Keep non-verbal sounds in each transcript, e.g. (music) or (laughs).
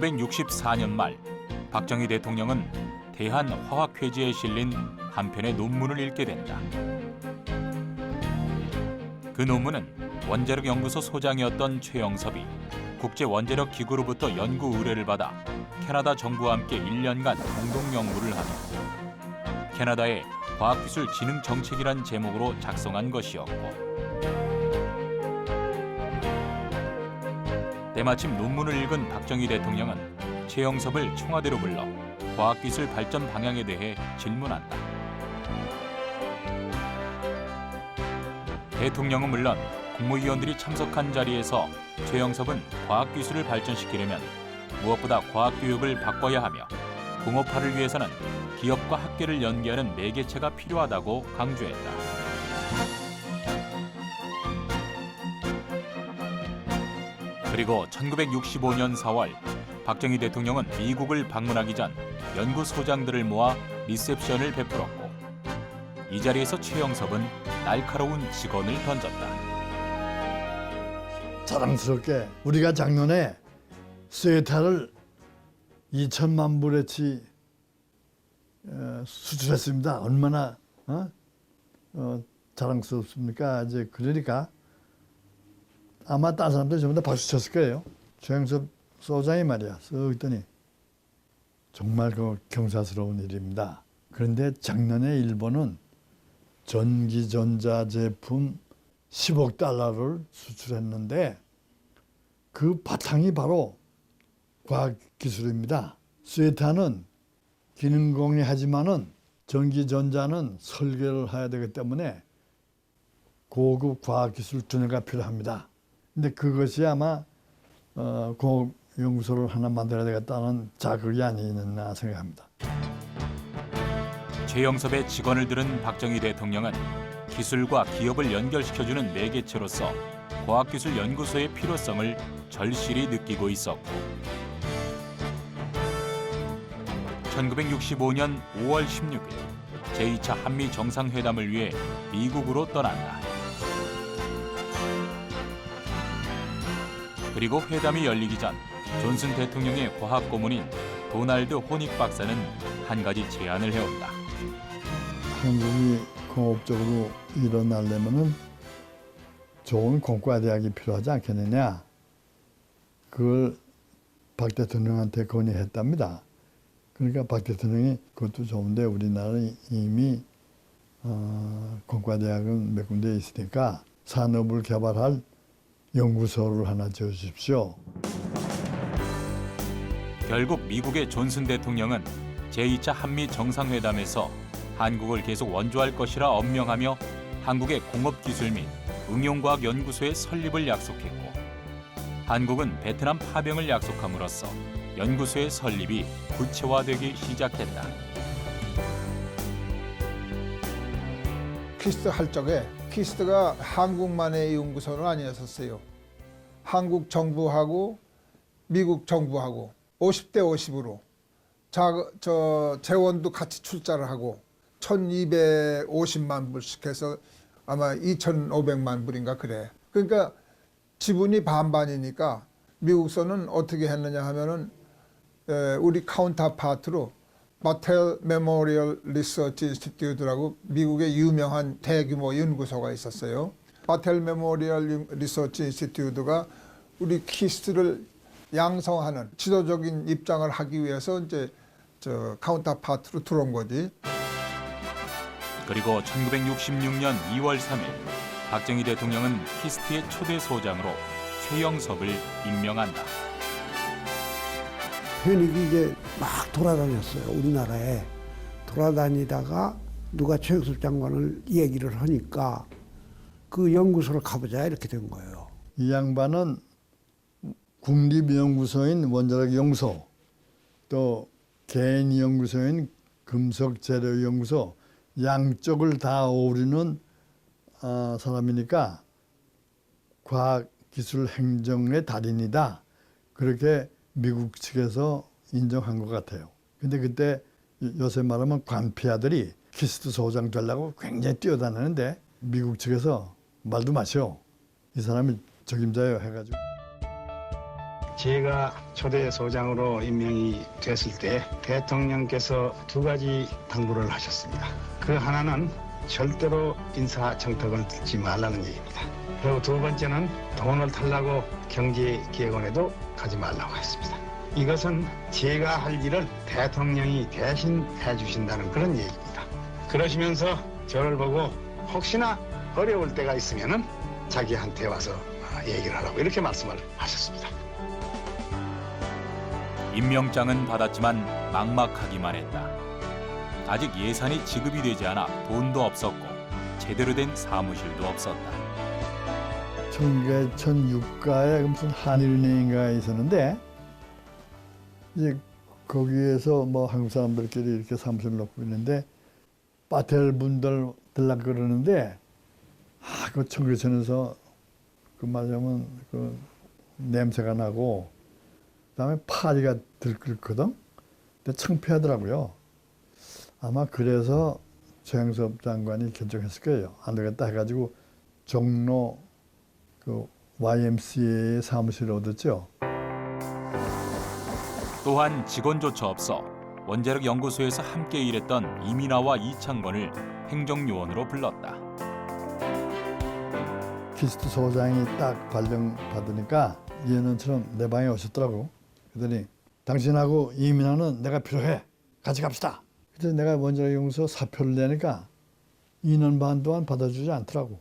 1964년 말 박정희 대통령은 대한화학회지에 실린 한 편의 논문을 읽게 된다. 그 논문은 원자력 연구소 소장이었던 최영섭이 국제 원자력 기구로부터 연구 의뢰를 받아 캐나다 정부와 함께 1년간 공동 연구를 하며 캐나다의 과학기술 진흥 정책이란 제목으로 작성한 것이었고 때마침 논문을 읽은 박정희 대통령은 최영섭을 청와대로 불러 과학기술 발전 방향에 대해 질문한다. 대통령은 물론 국무위원들이 참석한 자리에서 최영섭은 과학기술을 발전시키려면 무엇보다 과학교육을 바꿔야 하며 공업화를 위해서는 기업과 학계를 연계하는 매개체가 필요하다고 강조했다. 그리고 1965년 4월 박정희 대통령은 미국을 방문하기 전 연구소장들을 모아 리셉션을 베풀었고 이 자리에서 최영섭은 날카로운 직언을 던졌다. 자랑스럽게 우리가 작년에 스웨타를 2천만 불어치 어, 수출했습니다. 얼마나 어? 어, 자랑스럽습니까? 이제 그러니까 아마 다른 사람들 전부 다 박수 쳤을 거예요. 최영섭 소장이 말이야. 쓱 있더니 정말 그 경사스러운 일입니다. 그런데 작년에 일본은 전기전자 제품 10억 달러를 수출했는데 그 바탕이 바로 과학기술입니다. 스웨타는 기능공이 하지만은 전기전자는 설계를 해야 되기 때문에 고급 과학기술 두뇌가 필요합니다. 근데 그것이 아마 어, 공연구소를 하나 만들어야 되겠다는 자극이 아니었나 생각합니다. 최영섭의 직언을 들은 박정희 대통령은 기술과 기업을 연결시켜주는 매개체로서 과학기술연구소의 필요성을 절실히 느끼고 있었고 1965년 5월 16일 제2차 한미 정상회담을 위해 미국으로 떠난다. 그리고 회담이 열리기 전 존슨 대통령의 과학 고문인 도날드 호닉 박사는 한 가지 제안을 해온다. 한국이 공업적으로 일어나려면은 좋은 공과대학이 필요하지 않겠느냐. 그걸 박 대통령한테 건의했답니다. 그러니까 박 대통령이 그것도 좋은데 우리나라는 이미 어, 공과대학은 몇 군데 있으니까 산업을 개발할 연구소를 하나 지어주십시오. 결국 미국의 존슨 대통령은 제2차 한미 정상회담에서 한국을 계속 원조할 것이라 엄명하며 한국의 공업기술 및 응용과학연구소의 설립을 약속했고 한국은 베트남 파병을 약속함으로써 연구소의 설립이 구체화되기 시작했다. 퀴스트 할 적에 퀴스트가 한국만의 연구소는 아니었었어요. 한국 정부하고 미국 정부하고 50대 50으로 자, 저 재원도 같이 출자를 하고 1250만 불씩 해서 아마 2500만 불인가 그래. 그러니까 지분이 반반이니까 미국서는 어떻게 했느냐 하면은 에, 우리 카운터파트로 마텔 메모리얼 리서치 인스티튜트라고 미국의 유명한 대규모 연구소가 있었어요. 마텔 메모리얼 리서치 인스티튜트가 우리 키스트를 양성하는 지도적인 입장을 하기 위해서 이제 저 카운터파트로 들어온 거지. 그리고 1966년 2월 3일 박정희 대통령은 키스트의 초대 소장으로 최영섭을 임명한다. 현익이 이제 막 돌아다녔어요. 우리나라에 돌아다니다가 누가 최영섭 장관을 얘기를 하니까 그 연구소를 가보자 이렇게 된 거예요. 이 양반은 국립연구소인 원자력 연구소 또 개인 연구소인 금속재료연구소 양쪽을 다 어우르는 어, 사람이니까 과학기술행정의 달인이다 그렇게 미국 측에서 인정한 것 같아요. 근데 그때 요새 말하면 관피아들이 키스트 소장 되려고 굉장히 뛰어다니는데 미국 측에서 말도 마셔. 이 사람이 적임자예요 해가지고 제가 초대 소장으로 임명이 됐을 때 대통령께서 두 가지 당부를 하셨습니다. 그 하나는 절대로 인사 청탁을 듣지 말라는 얘기입니다. 그리고 두 번째는 돈을 달라고 경제기획원에도 가지 말라고 했습니다. 이것은 제가 할 일을 대통령이 대신 해주신다는 그런 얘기입니다. 그러시면서 저를 보고 혹시나 어려울 때가 있으면은 자기한테 와서 얘기를 하라고 이렇게 말씀을 하셨습니다. 임명장은 받았지만 막막하기만 했다. 아직 예산이 지급이 되지 않아 돈도 없었고 제대로 된 사무실도 없었다. 청계천 유가에 무슨 한일은행인가 있었는데 이제 거기에서 뭐 한국 사람들끼리 이렇게 사무실 놓고 있는데 바텔 분들 들라 그러는데 아 그 청계천에서 그 말하자면 그 냄새가 나고 그다음에 파리가 들끓거든. 근데 창피하더라고요. 아마 그래서 최영섭 장관이 결정했을 거예요. 안 되겠다 해가지고 종로 그 YMCA 사무실을 얻었죠. 또한 직원조차 없어 원자력 연구소에서 함께 일했던 이민아와 이창건을 행정요원으로 불렀다. 키스트 소장이 딱 발령 받으니까 예년처럼 내 방에 오셨더라고. 그러더니 당신하고 이민아는 내가 필요해. 같이 갑시다. 그래서 내가 원자력 연구소 사표를 내니까 2년 반 동안 받아주지 않더라고.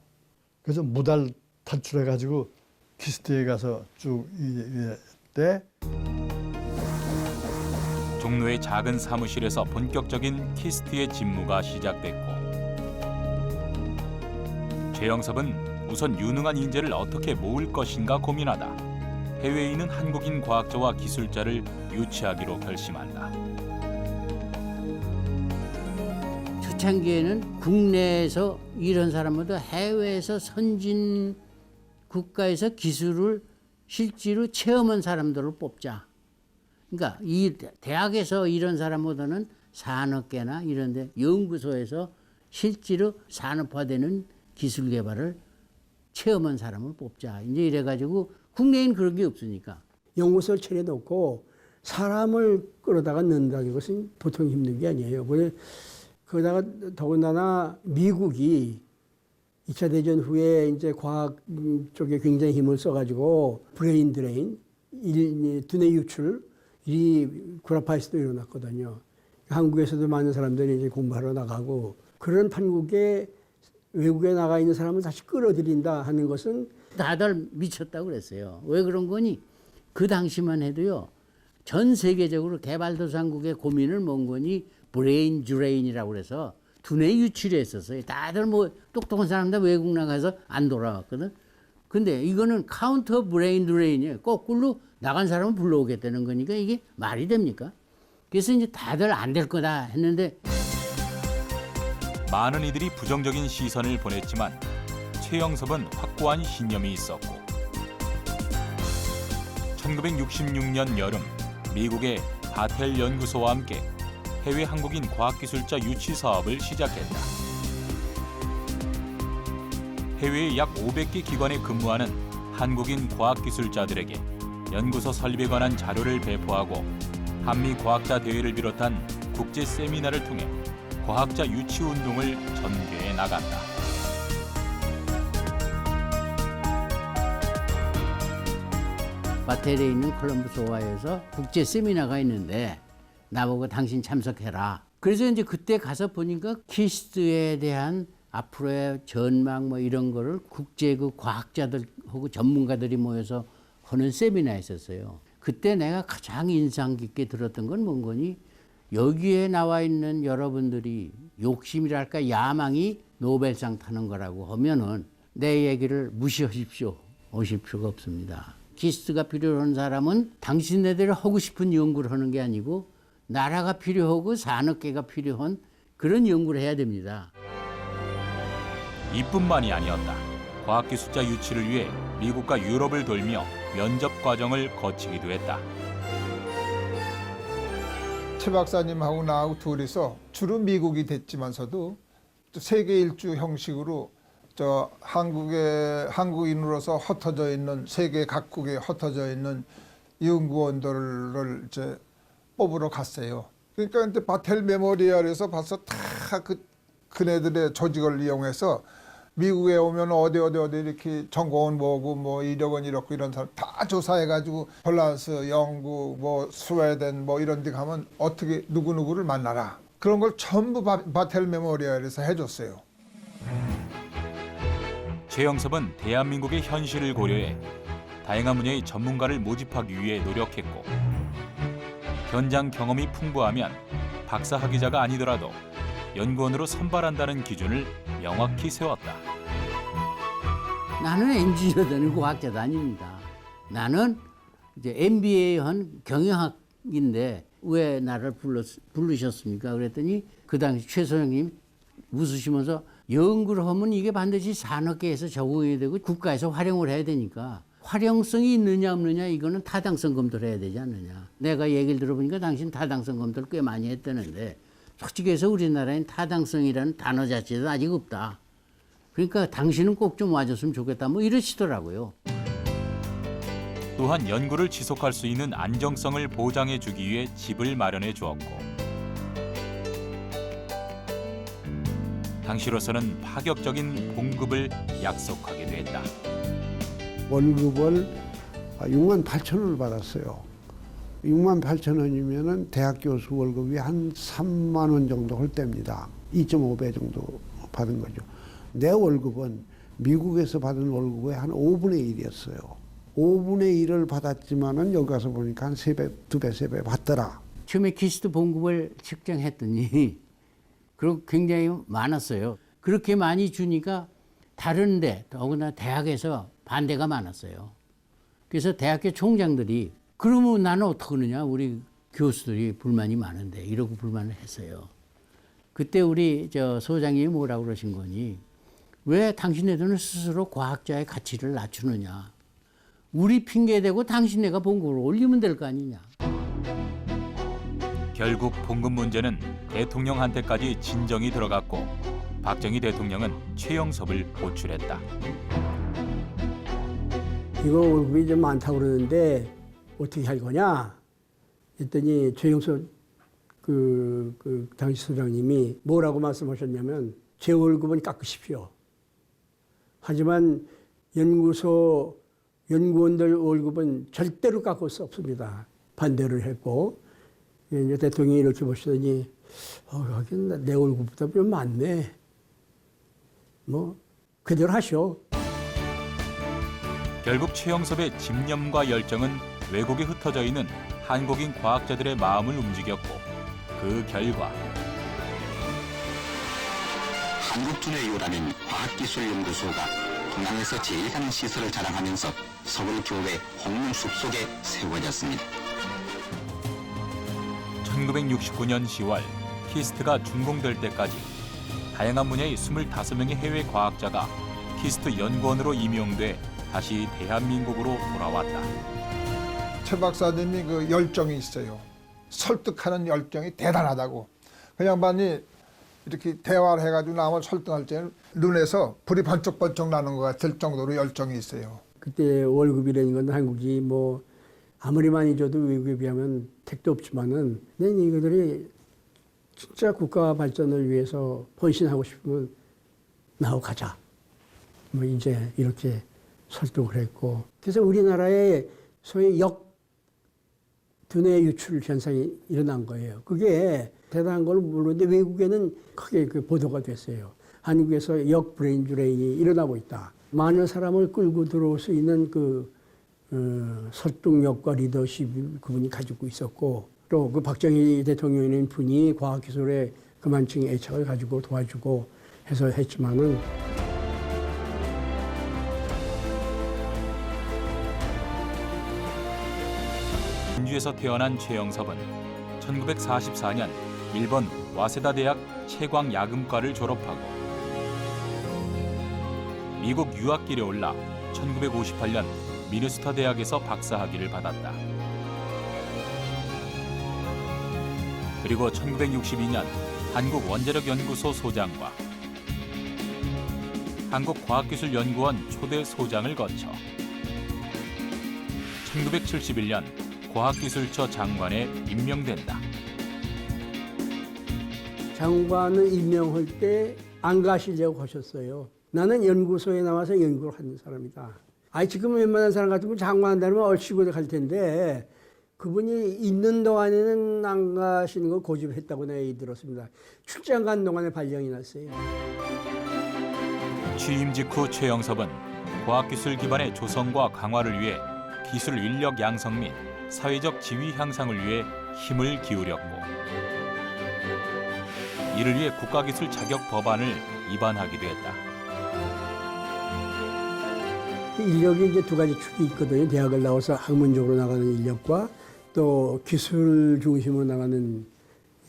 그래서 무달 탈출해 가지고 키스트에 가서 쭉 일때 종로의 작은 사무실에서 본격적인 키스트의 직무가 시작됐고 최영섭은 우선 유능한 인재를 어떻게 모을 것인가 고민하다 해외에 있는 한국인 과학자와 기술자를 유치하기로 결심한다. 초창기에는 국내에서 이런 사람보다 해외에서 선진 국가에서 기술을 실제로 체험한 사람들을 뽑자. 그러니까 이 대학에서 이런 사람보다는 산업계나 이런 데 연구소에서 실제로 산업화되는 기술 개발을 체험한 사람을 뽑자. 이제 이래 가지고 국내에는 그런 게 없으니까. 연구소를 차려놓고 사람을 끌어다가 넣는다는 것은 보통 힘든 게 아니에요. 그- 거기다가 더군다나 미국이 2차 대전 후에 이제 과학 음, 쪽에 굉장히 힘을 써가지고 브레인 드레인, 일- 두뇌 유출, 이 구라파에서도 일어났거든요. 한국에서도 많은 사람들이 이제 공부하러 나가고 그런 판국에 외국에 나가 있는 사람을 다시 끌어들인다 하는 것은 다들 미쳤다고 그랬어요. 왜 그런 거니? 그 당시만 해도요. 전 세계적으로 개발도상국의 고민을 뭔 거니 브레인 드레인이라고 그래서 두뇌 유출을 했었어요. 다들 뭐 똑똑한 사람들 외국 나가서 안 돌아왔거든. 근데 이거는 카운터 브레인 드레인이에요. 거꾸로 나간 사람을 불러오겠다는 거니까 이게 말이 됩니까? 그래서 이제 다들 안 될 거다 했는데 많은 이들이 부정적인 시선을 보냈지만 최영섭은 확고한 신념이 있었고 1966년 여름 미국의 바텔 연구소와 함께 해외 한국인 과학기술자 유치 사업을 시작했다. 해외의 약 500개 기관에 근무하는 한국인 과학기술자들에게 연구소 설립에 관한 자료를 배포하고 한미 과학자 대회를 비롯한 국제 세미나를 통해 과학자 유치 운동을 전개해 나간다. 바텔에 있는 콜럼버스 오하이에서 국제 세미나가 있는데 나보고 당신 참석해라. 그래서 이제 그때 가서 보니까 키스트에 대한 앞으로의 전망 뭐 이런 거를 국제 그 과학자들하고 전문가들이 모여서 하는 세미나 있었어요. 그때 내가 가장 인상 깊게 들었던 건 뭔 거니? 여기에 나와 있는 여러분들이 욕심이랄까 야망이 노벨상 타는 거라고 하면은 내 얘기를 무시하십시오. 오실 필요가 없습니다. 키스트가 필요한 사람은 당신네들이 하고 싶은 연구를 하는 게 아니고 나라가 필요하고 산업계가 필요한 그런 연구를 해야 됩니다. 이뿐만이 아니었다. 과학기술자 유치를 위해 미국과 유럽을 돌며 면접 과정을 거치기도 했다. 최 박사님하고 나하고 둘이서 주로 미국이 됐지만서도 또 세계 일주 형식으로 저 한국의 한국인으로서 흩어져 있는 세계 각국에 흩어져 있는 연구원들을 이제 뽑으러 갔어요. 그러니까 이제 바텔 메모리얼에서 봐서 다그 그네들의 조직을 이용해서 미국에 오면 어디 어디 어디 이렇게 전공은 뭐고 뭐 이력은 이렇고 이런 사람 다 조사해가지고 폴란스, 영국, 뭐 스웨덴 뭐 이런 데 가면 어떻게 누구 누구를 만나라 그런 걸 전부 바, 바텔 메모리얼에서 해줬어요. 최영섭은 대한민국의 현실을 고려해 다양한 분야의 전문가를 모집하기 위해 노력했고 현장 경험이 풍부하면 박사 학위자가 아니더라도 연구원으로 선발한다는 기준을 명확히 세웠다. 나는 엔지니어도 아니고 과학자도 아닙니다. 나는 이제 MBA 한 경영학인데 왜 나를 불렀, 부르셨습니까? 그랬더니 그 당시 최 소장님 웃으시면서 연구를 하면 이게 반드시 산업계에서 적응해야 되고 국가에서 활용을 해야 되니까 활용성이 있느냐 없느냐 이거는 타당성 검토를 해야 되지 않느냐. 내가 얘기를 들어보니까 당신 타당성 검토를 꽤 많이 했다는데 솔직히 해서 우리나라엔 타당성이라는 단어 자체도 아직 없다. 그러니까 당신은 꼭 좀 와줬으면 좋겠다. 뭐 이러시더라고요. 또한 연구를 지속할 수 있는 안정성을 보장해 주기 위해 집을 마련해 주었고 당시로서는 파격적인 봉급을 약속하게 됐다. 월급을 6만 8천 원을 받았어요. 6만 8천 원이면은 대학 교수 월급이 한 3만 원 정도 할 때입니다. 2.5배 정도 받은 거죠. 내 월급은 미국에서 받은 월급의 한 5분의 1이었어요. 5분의 1을 받았지만은 여기 가서 보니까 한 3배, 2배, 3배 받더라. 처음에 키스트 봉급을 측정했더니 (laughs) 그리고 굉장히 많았어요. 그렇게 많이 주니까 다른데 더구나 대학에서 반대가 많았어요. 그래서 대학교 총장들이 그러면 나는 어떡하느냐 우리 교수들이 불만이 많은데 이러고 불만을 했어요. 그때 우리 저 소장님이 뭐라고 그러신 거니 왜 당신네들은 스스로 과학자의 가치를 낮추느냐 우리 핑계대고 당신네가 봉급을 올리면 될 거 아니냐 결국 봉급 문제는 대통령한테까지 진정이 들어갔고 박정희 대통령은 최영섭을 호출했다. 이거 월급이 좀 많다고 그러는데 어떻게 할 거냐? 했더니 최영석 그, 그 당시 소장님이 뭐라고 말씀하셨냐면 제 월급은 깎으십시오. 하지만 연구소 연구원들 월급은 절대로 깎을 수 없습니다. 반대를 했고 이제 대통령이 이렇게 보시더니 어, 하긴 내 월급보다 좀 많네. 뭐 그대로 하시오. 결국 최영섭의 집념과 열정은 외국에 흩어져 있는 한국인 과학자들의 마음을 움직였고 그 결과 한국둔해유라는 과학기술연구소가 동양에서 제일 큰 시설을 자랑하면서 서울 교외 홍릉숲 속에 세워졌습니다. 1969년 10월 키스트가 준공될 때까지 다양한 분야의 25명의 해외 과학자가 키스트 연구원으로 임용돼 다시 대한민국으로 돌아왔다. 최 박사님이 그 열정이 있어요. 설득하는 열정이 대단하다고. 그 양반이 이렇게 대화를 해가지고 남을 설득할 때는 눈에서 불이 번쩍번쩍 나는 것 같을 정도로 열정이 있어요. 그때 월급이라는 건 한국이 뭐 아무리 많이 줘도 외국에 비하면 택도 없지만은 난 이들이 진짜 국가 발전을 위해서 헌신하고 싶으면 나하고 가자. 뭐 이제 이렇게 설득을 했고 그래서 우리나라의 소위 역 두뇌 유출 현상이 일어난 거예요. 그게 대단한 걸 모르는데 외국에는 크게 그 보도가 됐어요. 한국에서 역 브레인 드레인이 일어나고 있다. 많은 사람을 끌고 들어올 수 있는 그 어, 설득력과 리더십을 그분이 가지고 있었고 또 그 박정희 대통령이라는 분이 과학기술에 그만큼 애착을 가지고 도와주고 해서 했지만은 진주에서 태어난 최영섭은 1944년 일본 와세다 대학 채광 야금과를 졸업하고 미국 유학길에 올라 1958년 미네소타 대학에서 박사학위를 받았다. 그리고 1962년 한국 원자력 연구소 소장과 한국 과학기술연구원 초대 소장을 거쳐 1971년 과학기술처 장관에 임명된다. 장관을 임명할 때 안 가시려고 하셨어요. 나는 연구소에 나와서 연구를 하는 사람이다. 아니 지금 웬만한 사람 같으면 장관 한다면 얼씨구 갈 텐데 그분이 있는 동안에는 안 가시는 걸 고집했다고 내가 얘기 들었습니다. 출장 간 동안에 발령이 났어요. 취임 직후 최영섭은 과학기술 기반의 조성과 강화를 위해 기술 인력 양성 및 사회적 지위 향상을 위해 힘을 기울였고 이를 위해 국가기술 자격 법안을 입안하기도 했다. 인력이 이제 두 가지 축이 있거든요. 대학을 나와서 학문적으로 나가는 인력과 또 기술 중심으로 나가는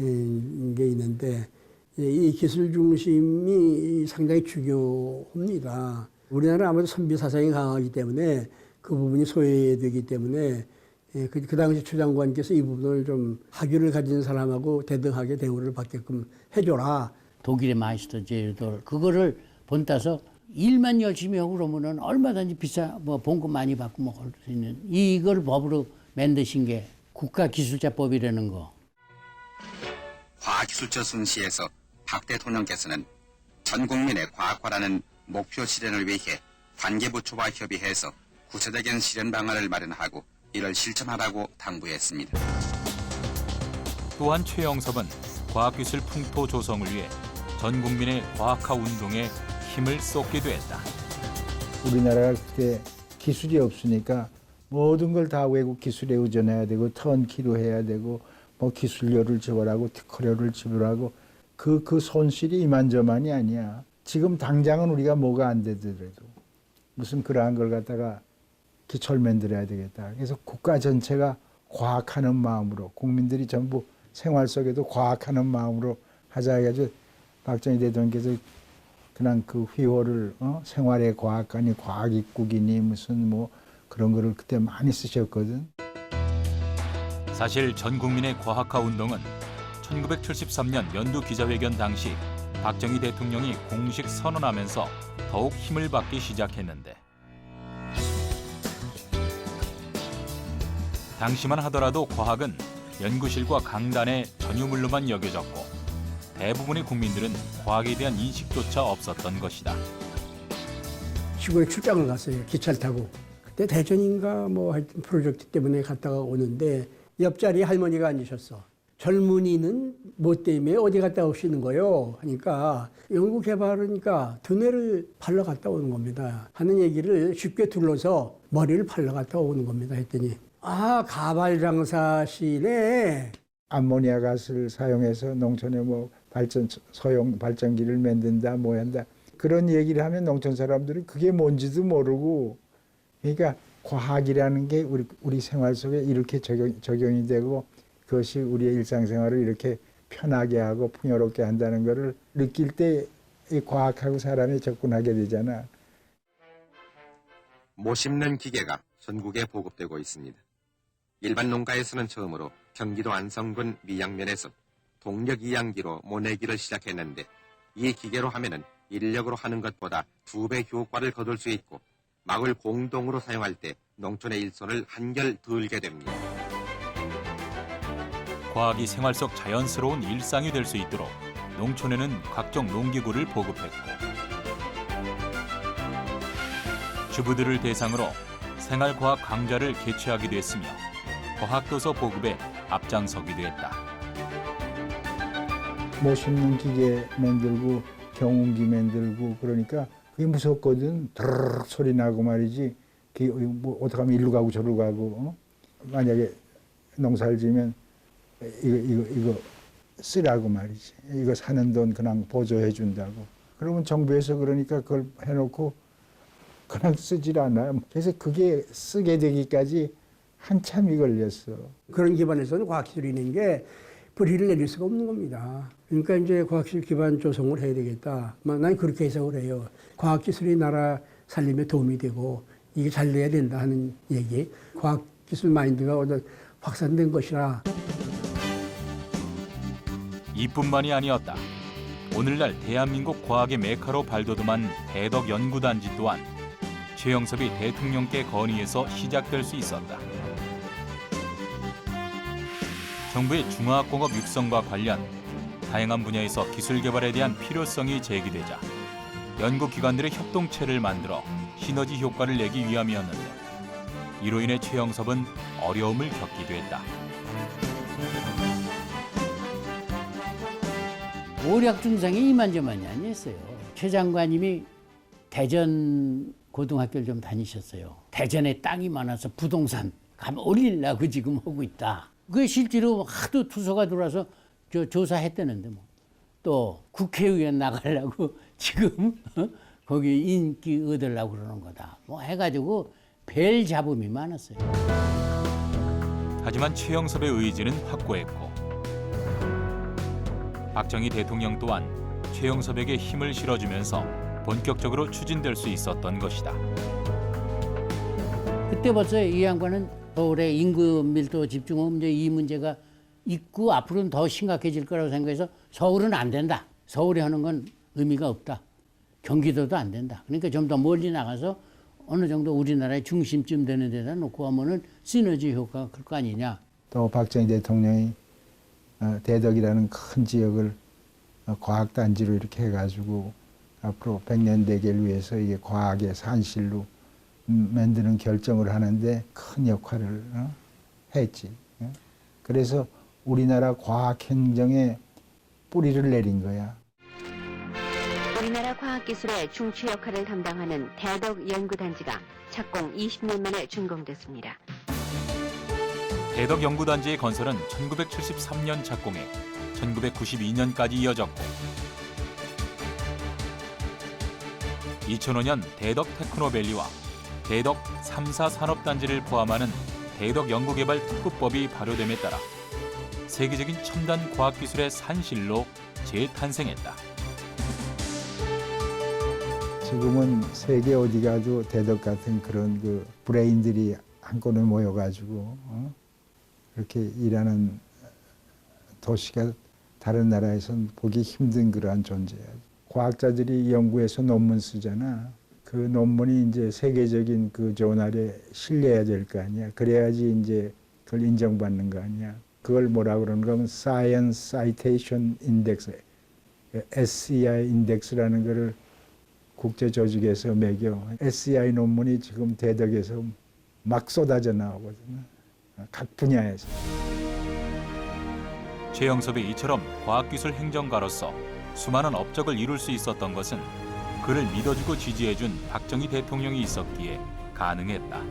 음, 게 있는데 이 기술 중심이 상당히 중요합니다. 우리나라 아무래도 선비 사상이 강하기 때문에 그 부분이 소외되기 때문에 예, 그, 그 당시 추 장관께서 이 부분을 좀 학위를 가진 사람하고 대등하게 대우를 받게끔 해줘라. 독일의 마이스터 제도를 그거를 본따서 일만 열심히 하고 그러면은 얼마든지 비싸 뭐 봉급 많이 받고 먹을 수 있는 이걸 법으로 만드신 게 국가기술자법이라는 거. 과학기술처 선시에서 박 대통령께서는 전 국민의 과학화라는 목표 실현을 위해 관계부처와 협의해서 구체적인 실현 방안을 마련하고 이를 실천하라고 당부했습니다. 또한 최영섭은 과학기술 풍토 조성을 위해 전 국민의 과학화 운동에 힘을 쏟기도 했다. 우리나라가 그때 기술이 없으니까 모든 걸 다 외국 기술에 의존해야 되고 턴키로 해야 되고 뭐 기술료를 지불하고 특허료를 지불하고 그, 그 손실이 이만저만이 아니야. 지금 당장은 우리가 뭐가 안 되더라도 무슨 그러한 걸 갖다가 기초를 만들어야 되겠다. 그래서 국가 전체가 과학하는 마음으로 국민들이 전부 생활 속에도 과학하는 마음으로 하자 해가지고 박정희 대통령께서 그냥 그 휘호를 어? 생활의 과학관이 과학 입국이니 무슨 뭐 그런 거를 그때 많이 쓰셨거든. 사실 전 국민의 과학화 운동은 1973년 연두 기자회견 당시 박정희 대통령이 공식 선언하면서 더욱 힘을 받기 시작했는데 당시만 하더라도 과학은 연구실과 강단의 전유물로만 여겨졌고 대부분의 국민들은 과학에 대한 인식조차 없었던 것이다. 시골에 출장을 갔어요. 기차를 타고. 그때 대전인가 뭐 하여튼 프로젝트 때문에 갔다가 오는데 옆자리에 할머니가 앉으셨어. 젊은이는 뭐 때문에 어디 갔다 오시는 거요? 하니까 연구 개발하니까 두뇌를 팔러 갔다 오는 겁니다. 하는 얘기를 쉽게 둘러서 머리를 팔러 갔다 오는 겁니다. 했더니 아 가발 장사 시네. 암모니아 가스를 사용해서 농촌에 뭐 발전 소형 발전기를 만든다 뭐 한다 그런 얘기를 하면 농촌 사람들은 그게 뭔지도 모르고 그러니까 과학이라는 게 우리 우리 생활 속에 이렇게 적용 적용이 되고 그것이 우리의 일상생활을 이렇게 편하게 하고 풍요롭게 한다는 것을 느낄 때 이 과학하고 사람이 접근하게 되잖아. 모 심는 기계가 전국에 보급되고 있습니다. 일반 농가에서는 처음으로 경기도 안성군 미양면에서 동력 이양기로 모내기를 시작했는데 이 기계로 하면은 인력으로 하는 것보다 두 배 효과를 거둘 수 있고 막을 공동으로 사용할 때 농촌의 일손을 한결 들게 됩니다. 과학이 생활 속 자연스러운 일상이 될 수 있도록 농촌에는 각종 농기구를 보급했고 주부들을 대상으로 생활과학 강좌를 개최하기도 했으며 과학도서 보급에 앞장서기도 했다. 못 심는 기계 만들고 경운기 만들고 그러니까 그게 무섭거든. 드르륵 소리 나고 말이지. 뭐 어떻게 하면 일로 가고 저로 가고 어? 만약에 농사를 지면 이거 이거 이거 쓰라고 말이지. 이거 사는 돈 그냥 보조해 준다고. 그러면 정부에서 그러니까 그걸 해놓고 그냥 쓰질 않아요. 그래서 그게 쓰게 되기까지 한참이 걸렸어. 그런 기반에서는 과학기술이라는 게 뿌리를 내릴 수가 없는 겁니다. 그러니까 이제 과학기술 기반 조성을 해야 되겠다. 뭐난 그렇게 해석을 해요. 과학기술이 나라 살림에 도움이 되고 이게 잘 돼야 된다 하는 얘기. 과학기술 마인드가 어떤 확산된 것이라 이뿐만이 아니었다. 오늘날 대한민국 과학의 메카로 발돋움한 대덕 연구단지 또한 최영섭이 대통령께 건의해서 시작될 수 있었다. 정부의 중화학공업 육성과 관련 다양한 분야에서 기술 개발에 대한 필요성이 제기되자 연구기관들의 협동체를 만들어 시너지 효과를 내기 위함이었는데 이로 인해 최영섭은 어려움을 겪기도 했다. 오략 증상이 이만저만이 아니었어요. 최 장관님이 대전 고등학교를 좀 다니셨어요. 대전에 땅이 많아서 부동산 가면 올리려고 지금 하고 있다. 그게 실제로 하도 투소가 들어와서 저 조사했다는데 뭐. 또 국회의원 나가려고 (laughs) 지금 어? 거기 인기 얻으려고 그러는 거다. 뭐 해가지고 별 잡음이 많았어요. 하지만 최영섭의 의지는 확고했고 박정희 대통령 또한 최영섭에게 힘을 실어주면서 본격적으로 추진될 수 있었던 것이다. 그때 벌써 이 양반은 서울의 인구 밀도 집중호흡 문제 이 문제가 있고 앞으로는 더 심각해질 거라고 생각해서 서울은 안 된다. 서울에 하는 건 의미가 없다. 경기도도 안 된다. 그러니까 좀 더 멀리 나가서 어느 정도 우리나라의 중심쯤 되는 데다 놓고 하면은 시너지 효과가 클 거 아니냐. 또 박정희 대통령이 어, 대덕이라는 큰 지역을 어, 과학단지로 이렇게 해가지고 앞으로 백년 대계를 위해서 이게 과학의 산실로 음, 만드는 결정을 하는데 큰 역할을 어, 했지. 어? 그래서 우리나라 과학 행정에 뿌리를 내린 거야. 우리나라 과학기술의 중추 역할을 담당하는 대덕 연구단지가 착공 20년 만에 준공됐습니다. 대덕 연구단지의 건설은 1973년 착공해 1992년까지 이어졌고 2005년 대덕 테크노밸리와 대덕 3사 산업단지를 포함하는 대덕 연구개발 특구법이 발효됨에 따라 세계적인 첨단 과학기술의 산실로 재탄생했다. 지금은 세계 어디 가도 대덕 같은 그런 그 브레인들이 한꺼번에 모여가지고 어? 그렇게 일하는 도시가 다른 나라에선 보기 힘든 그러한 존재야. 과학자들이 연구해서 논문 쓰잖아. 그 논문이 이제 세계적인 그 저널에 실려야 될 거 아니야. 그래야지 이제 그걸 인정받는 거 아니야. 그걸 뭐라 그러는가 하면 Science Citation Index, SCI 인덱스라는 거를 국제 조직에서 매겨 SCI 논문이 지금 대덕에서 막 쏟아져 나오거든요. 각 분야에서. 최영섭이 이처럼 과학기술 행정가로서 수많은 업적을 이룰 수 있었던 것은 그를 믿어주고 지지해준 박정희 대통령이 있었기에 가능했다.